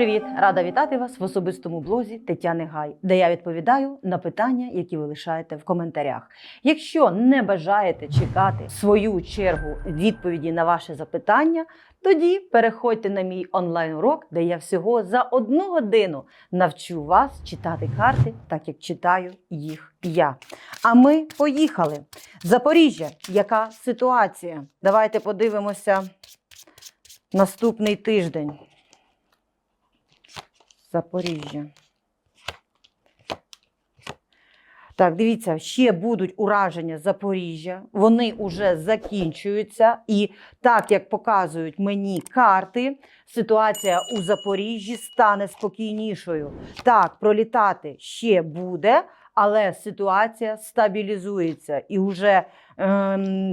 привіт! Рада вітати вас в особистому блозі Тетяни Гай, де я відповідаю на питання, які ви лишаєте в коментарях. Якщо не бажаєте чекати свою чергу відповіді на ваше запитання, тоді переходьте на мій онлайн-урок, де я всього за одну годину навчу вас читати карти, так як читаю їх я. А ми поїхали. Запоріжжя, яка ситуація? Давайте подивимося наступний тиждень. Запоріжжя. Так, дивіться, ще будуть ураження Запоріжжя. Вони вже закінчуються. І так як показують мені карти, ситуація у Запоріжжі стане спокійнішою. Так, пролітати ще буде, але ситуація стабілізується. І вже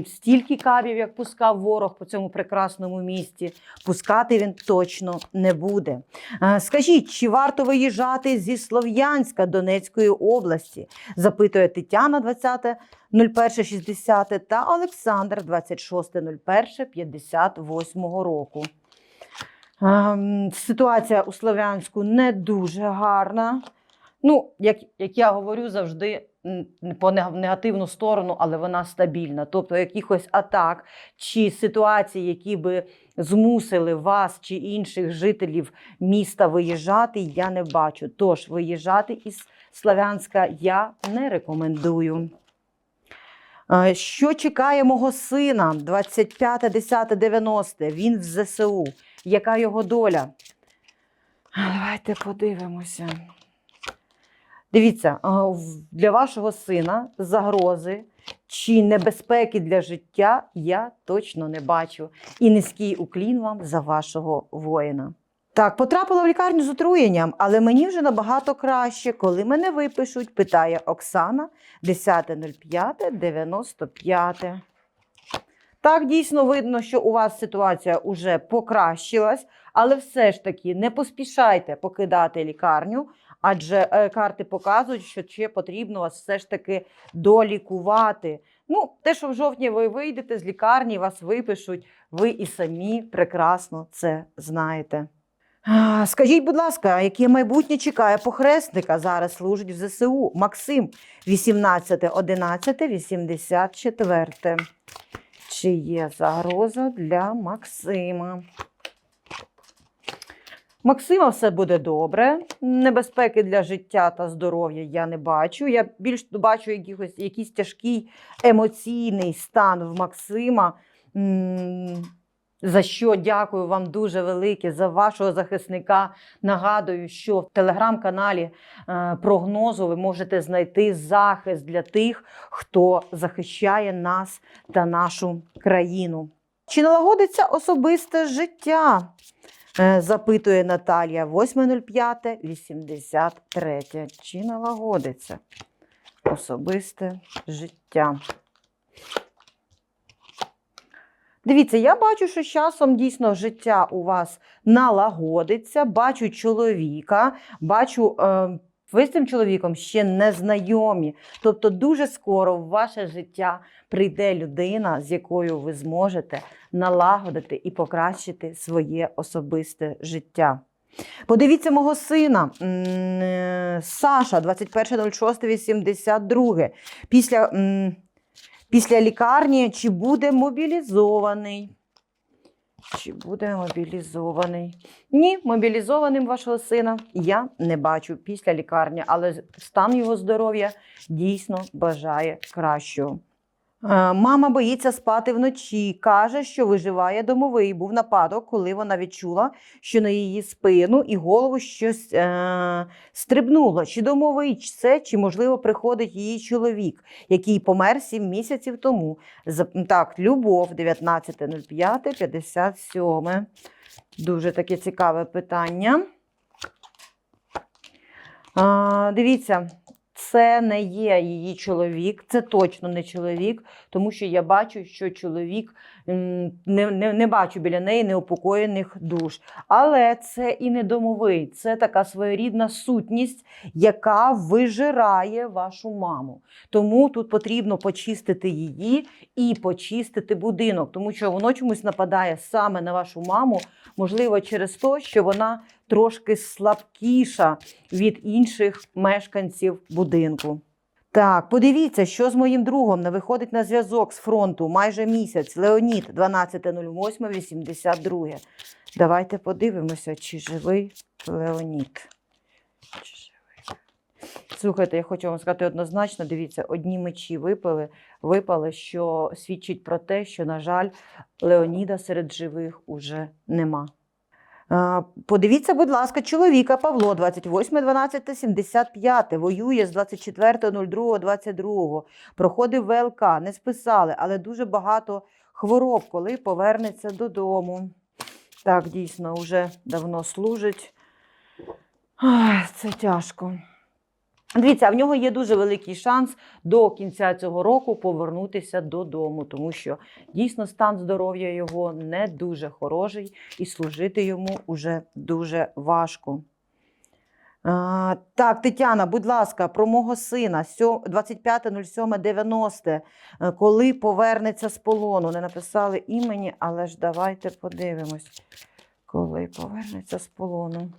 стільки кабів, як пускав ворог по цьому прекрасному місті, пускати він точно не буде. Е, Скажіть, чи варто виїжджати зі Слов'янська Донецької області? Запитує Тетяна 20.01.60 та Олександр 26.01.58 року. Ем, Ситуація у Слов'янську не дуже гарна. Ну, як, як я говорю завжди по негативну сторону, але вона стабільна. Тобто якихось атак чи ситуацій, які би змусили вас чи інших жителів міста виїжджати, я не бачу. Тож виїжджати із Славянська я не рекомендую. Е, Що чекає мого сина 25.10.90? Він в ЗСУ. Яка його доля? Давайте подивимося. Дивіться, е, для вашого сина загрози чи небезпеки для життя я точно не бачу. І низький уклін вам за вашого воїна. Так, потрапила в лікарню з отруєнням, але мені вже набагато краще, коли мене випишуть, питає Оксана 10.05.95. Так, дійсно видно, що у вас ситуація вже покращилась, але все ж таки не поспішайте покидати лікарню, адже е, карти показують, що ще потрібно вас все ж таки долікувати. Ну, те, що в жовтні ви вийдете з лікарні, вас випишуть, ви і самі прекрасно це знаєте. Скажіть, будь ласка, яке майбутнє чекає похресника? Зараз служить в ЗСУ. Максим 18.11.84. Чи є загроза для Максима? Максима все буде добре. Небезпеки для життя та здоров'я я не бачу. Я більш бачу якихось, якийсь тяжкий емоційний стан в Максима. За що дякую вам дуже велике за вашого захисника. Нагадую, що в телеграм-каналі е, прогнозу ви можете знайти захист для тих, хто захищає нас та нашу країну. Чи налагодиться особисте життя? Е, Запитує Наталія 8.05.83. Чи налагодиться особисте життя? Дивіться, я бачу, що з часом дійсно життя у вас налагодиться. Бачу чоловіка, бачу, е, ви з цим чоловіком ще не знайомі. Тобто, дуже скоро в ваше життя прийде людина, з якою ви зможете налагодити і покращити своє особисте життя. Подивіться мого сина е, Саша, 21.06.82. Після, після лікарні чи буде мобілізований? Чи буде мобілізований? Ні, мобілізованим вашого сина я не бачу після лікарні, але стан його здоров'я дійсно бажає кращого. Е, Мама боїться спати вночі. Каже, що виживає домовий. Був нападок, коли вона відчула, що на її спину і голову щось е- стрибнуло. Чи домовий це, чи, можливо, приходить її чоловік, який помер 7 місяців тому. Так, Любов, 19.05.57. Дуже таке цікаве питання. А, дивіться, це не є її чоловік, це точно не чоловік, тому що я бачу, що чоловік не, не, не бачу біля неї неупокоєних душ. Але це і не домовий, це така своєрідна сутність, яка вижирає вашу маму. Тому тут потрібно почистити її і почистити будинок, тому що воно чомусь нападає саме на вашу маму, можливо, через те, що вона трошки слабкіша від інших мешканців будинку. Так, подивіться, що з моїм другом не виходить на зв'язок з фронту майже місяць. Леонід 12.08.82. Давайте подивимося, чи живий Леонід. Слухайте, я хочу вам сказати однозначно: дивіться, одні мечі випали, випали, що свідчить про те, що, на жаль, Леоніда серед живих уже нема. А, Подивіться, будь ласка, чоловіка Павло, 28.12.75, воює з 24.02.22, проходив ВЛК, не списали, але дуже багато хвороб, коли повернеться додому. Так, дійсно, вже давно служить. Ах, Це тяжко. Дивіться, в нього є дуже великий шанс до кінця цього року повернутися додому, тому що дійсно стан здоров'я його не дуже хороший і служити йому уже дуже важко. А, так, Тетяна, будь ласка, про мого сина 25.07.90, е, коли повернеться з полону. Не написали імені, але ж давайте подивимось, коли повернеться з полону.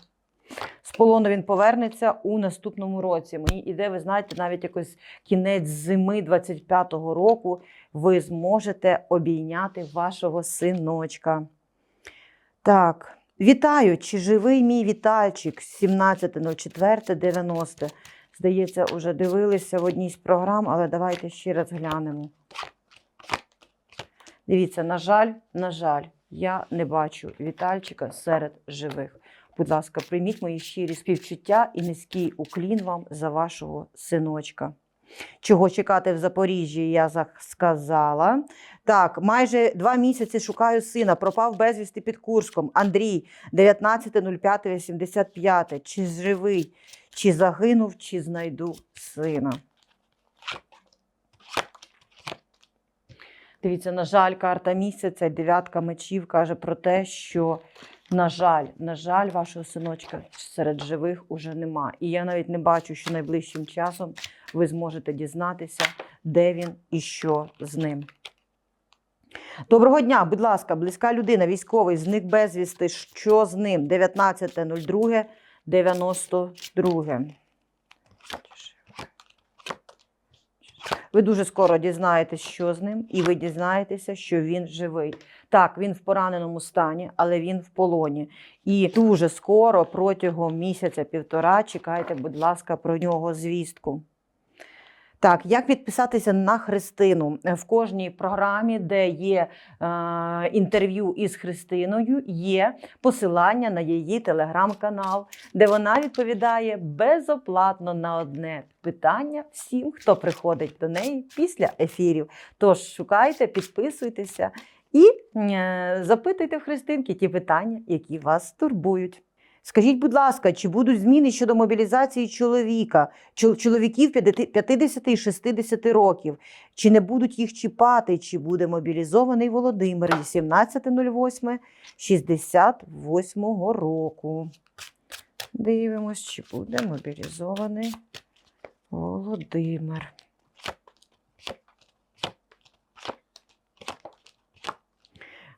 З полону він повернеться у наступному році. Мені іде, ви знаєте, навіть якось кінець зими 25-го року ви зможете обійняти вашого синочка. Так, вітаю! Чи живий мій вітальчик 17.04.90? Здається, вже дивилися в одній з програм, але давайте ще раз глянемо. Дивіться, на жаль, на жаль, я не бачу вітальчика серед живих. Будь ласка, прийміть мої щирі співчуття і низький уклін вам за вашого синочка. Чого чекати в Запоріжжі, я сказала. Так, майже два місяці шукаю сина. Пропав безвісти під Курском. Андрій, 19.05.85. Чи живий, чи загинув, чи знайду сина. Дивіться, на жаль, карта місяця, дев'ятка мечів каже про те, що, на жаль, на жаль, вашого синочка серед живих уже нема. І я навіть не бачу, що найближчим часом ви зможете дізнатися, де він і що з ним. Доброго дня, будь ласка, близька людина, військовий, зник безвісти. Що з ним? 19.02.92. Ви дуже скоро дізнаєтесь, що з ним, і ви дізнаєтеся, що він живий. Так, він в пораненому стані, але він в полоні. І дуже скоро, протягом місяця-півтора, чекайте, будь ласка, про нього звістку. Так, як підписатися на Христину? В кожній програмі, де є е, інтерв'ю із Христиною, є посилання на її телеграм-канал, де вона відповідає безоплатно на одне питання всім, хто приходить до неї після ефірів. Тож шукайте, підписуйтеся і е, запитуйте в Христинки ті питання, які вас турбують. Скажіть, будь ласка, чи будуть зміни щодо мобілізації чоловіка, чоловіків 50 і 60 років? Чи не будуть їх чіпати? Чи буде мобілізований Володимир 18.08.68 року? Дивимось, чи буде мобілізований Володимир.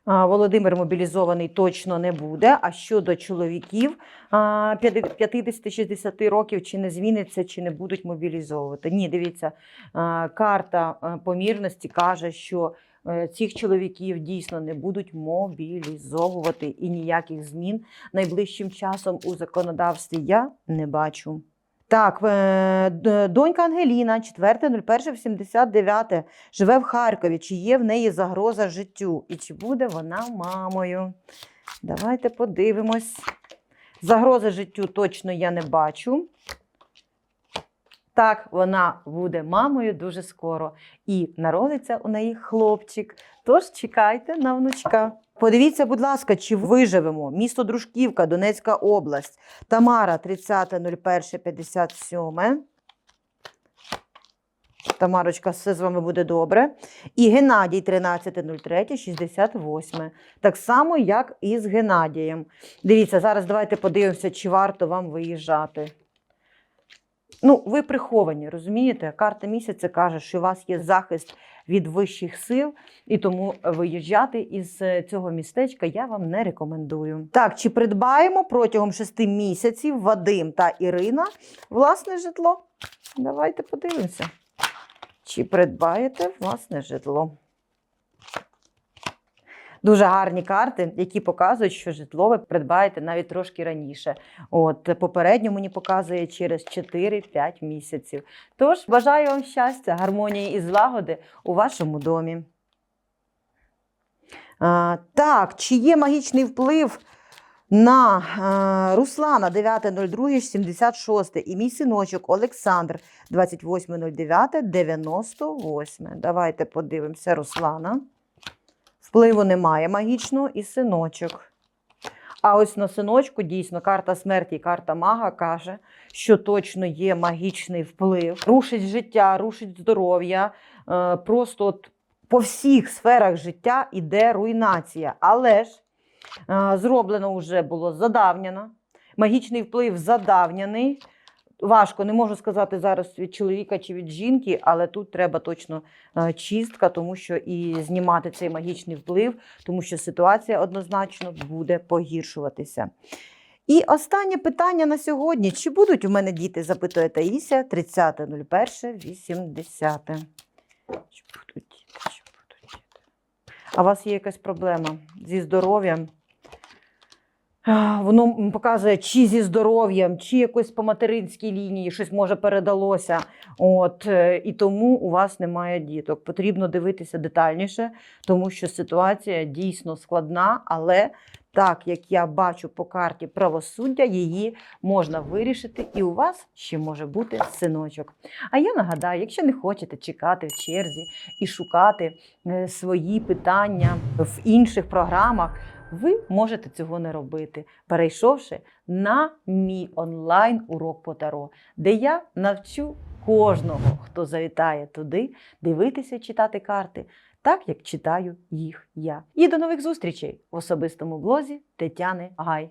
А, Володимир мобілізований точно не буде. А щодо чоловіків а, 50-60 років, чи не зміниться, чи не будуть мобілізовувати? Ні, дивіться, карта помірності каже, що е, цих чоловіків дійсно не будуть мобілізовувати і ніяких змін найближчим часом у законодавстві я не бачу. Так, е, донька Ангеліна, 4.01.79, живе в Харкові. Чи є в неї загроза життю? І чи буде вона мамою? Давайте подивимось. Загрози життю точно я не бачу. Так, вона буде мамою дуже скоро. І народиться у неї хлопчик. Тож чекайте на внучка. Подивіться, будь ласка, чи виживемо. Місто Дружківка, Донецька область. Тамара 30.01.57. Тамарочка, все з вами буде добре. І Геннадій 13.03.68. Так само, як і з Геннадієм. Дивіться, зараз давайте подивимося, чи варто вам виїжджати. Ну, ви приховані, розумієте? Карта місяця каже, що у вас є захист від вищих сил, і тому виїжджати із е, цього містечка я вам не рекомендую. Так, чи придбаємо протягом шести місяців Вадим та Ірина власне житло? Давайте подивимося. Чи придбаєте власне житло? Дуже гарні карти, які показують, що житло ви придбаєте навіть трошки раніше. От попередньо мені показує через 4-5 місяців. Тож бажаю вам щастя, гармонії і злагоди у вашому домі. А, так, чи є магічний вплив на а, Руслана 9.02.76 і мій синочок Олександр 28.09.98. Давайте подивимося Руслана. Впливу немає магічного і синочок. А ось на синочку дійсно карта смерті і карта мага каже, що точно є магічний вплив. Рушить життя, рушить здоров'я. е, Просто от по всіх сферах життя іде руйнація. Але ж е, зроблено вже було задавнено. Магічний вплив задавнений. Важко, не можу сказати зараз від чоловіка чи від жінки, але тут треба точно е, чистка, тому що і знімати цей магічний вплив, тому що ситуація однозначно буде погіршуватися. І останнє питання на сьогодні: чи будуть у мене діти? запитує Таїся 30.01.80. Чи будуть діти? А у вас є якась проблема зі здоров'ям? Воно показує, чи зі здоров'ям, чи якось по материнській лінії щось може передалося. От, е, і тому у вас немає діток. Потрібно дивитися детальніше, тому що ситуація дійсно складна, але так як я бачу по карті правосуддя, її можна вирішити, і у вас ще може бути синочок. А я нагадаю, якщо не хочете чекати в черзі і шукати е, свої питання в інших програмах, ви можете цього не робити, перейшовши на мій онлайн урок по таро, де я навчу кожного, хто завітає туди, дивитися, читати карти, так як читаю їх я. І до нових зустрічей в особистому блозі Тетяни Гай.